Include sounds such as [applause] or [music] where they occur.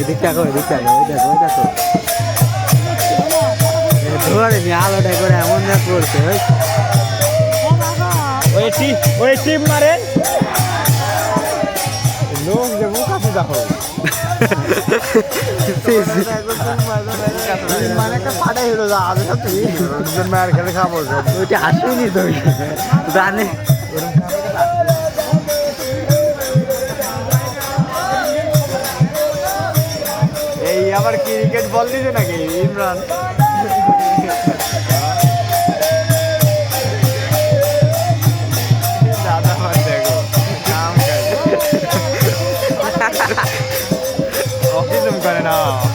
এদিক দেখো এদিক দেখো ওই দেখো। ওই দেখো ধরে নি আলোটা করে এমন না করছে ওই ওই টিম ওই টিপ মারে। লোক যে মুখ আছে দেখো। জানে। আবার ক্রিকেট বল দিছে নাকি? ইমরান। [laughs] অফিস করে না